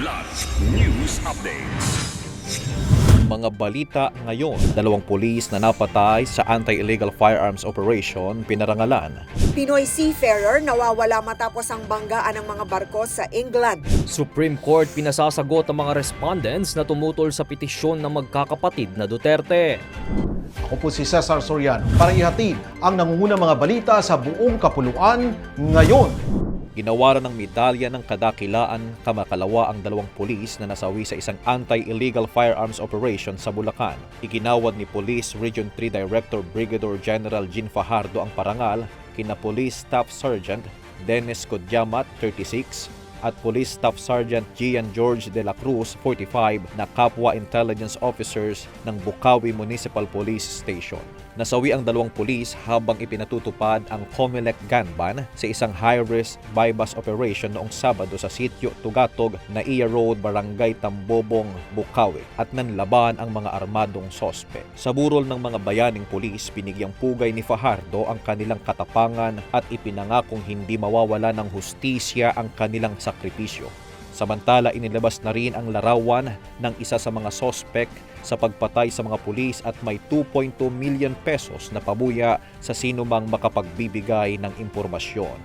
Kidlat News Updates. Mga balita ngayon, dalawang pulis na napatay sa anti-illegal firearms operation pinarangalan. Pinoy seafarer nawawala matapos ang banggaan ng mga barko sa England. Supreme Court pinasasagot ang mga respondents na tumutol sa petisyon ng magkakapatid na Duterte. Ako po si Cesar Soriano para ihatid ang nangungunang mga balita sa buong kapuluan ngayon. Ginawaran ng medalya ng kadakilaan kamakalawa ang dalawang pulis na nasawi sa isang anti-illegal firearms operation sa Bulacan. Iginawad ni Police Region 3 Director Brigadier General Jean Fajardo ang parangal kina Police Staff Sergeant Dennis Kodyamat, 36, at Police Staff Sergeant Gian George de la Cruz, 45, na kapwa intelligence officers ng Bukawi Municipal Police Station. Nasawi ang dalawang pulis habang ipinatutupad ang COMELEC gun sa isang high-risk bypass operation noong Sabado sa sitio Tugatog, Naiya Road, Barangay Tambobong, Bukawi at nanlaban ang mga armadong sospe. Sa burol ng mga bayaning pulis, binigyang pugay ni Fajardo ang kanilang katapangan at ipinangakong hindi mawawala ng hustisya ang kanilang sakripisyo. Samantala, inilabas na rin ang larawan ng isa sa mga sospek sa pagpatay sa mga pulis at may 2.2 million pesos na pabuya sa sino mang makapagbibigay ng impormasyon.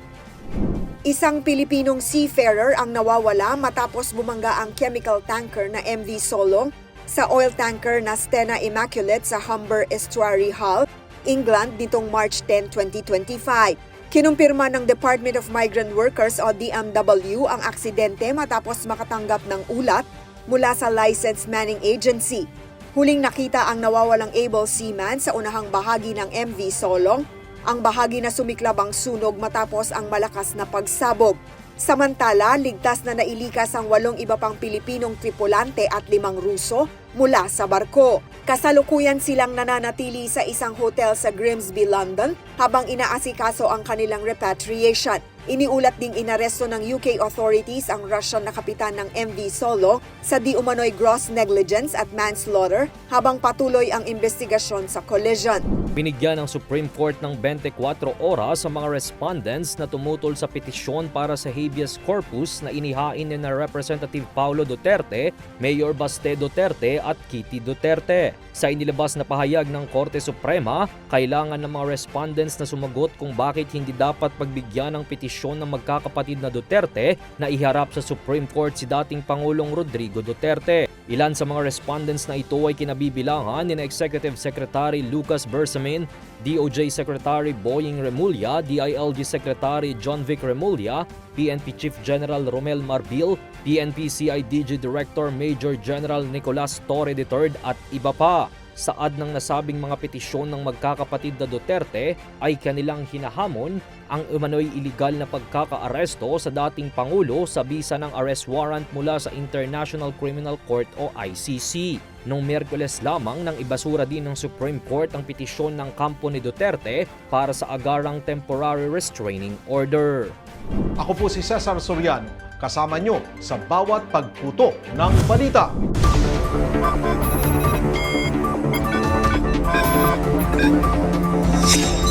Isang Pilipinong seafarer ang nawawala matapos bumangga ang chemical tanker na MV Solong sa oil tanker na Stena Immaculate sa Humber Estuary Hull, England nitong March 10, 2025. Kinumpirma ng Department of Migrant Workers o DMW ang aksidente matapos makatanggap ng ulat mula sa Licensed Manning Agency. Huling nakita ang nawawalang able seaman sa unahang bahagi ng MV Solong, ang bahagi na sumiklab ang sunog matapos ang malakas na pagsabog. Samantala, ligtas na nailikas ang walong iba pang Pilipinong tripulante at limang Ruso mula sa barko. Kasalukuyan silang nananatili sa isang hotel sa Grimsby, London habang inaasikaso ang kanilang repatriation. Iniulat ding inaresto ng UK authorities ang Russian na kapitan ng MV Solo sa di umano'y gross negligence at manslaughter habang patuloy ang investigasyon sa collision. Binigyan ng Supreme Court ng 24 oras sa mga respondents na tumutol sa petisyon para sa habeas corpus na inihain ni na Representative Paulo Duterte, Mayor Baste Duterte at Kitty Duterte. Sa inilabas na pahayag ng Korte Suprema, kailangan ng mga respondents na sumagot kung bakit hindi dapat pagbigyan ng petisyon ng magkakapatid na Duterte na iharap sa Supreme Court si dating Pangulong Rodrigo Duterte. Ilan sa mga respondents na ito ay kinabibilangan ni Executive Secretary Lucas Bersamin, DOJ Secretary Boying Remulla, DILG Secretary John Vic Remulla, PNP Chief General Romel Marbil, PNP CIDG Director Major General Nicolas Torre III at iba pa. Saad ng nasabing mga petisyon ng magkakapatid na Duterte ay kanilang hinahamon ang umano'y iligal na pagkakaaresto sa dating Pangulo sa bisa ng arrest warrant mula sa International Criminal Court o ICC. Noong Miyerkules lamang nang ibasura din ng Supreme Court ang petisyon ng kampo ni Duterte para sa agarang temporary restraining order. Ako po si Cesar Soriano, kasama nyo sa bawat pagputo ng balita. Thank you.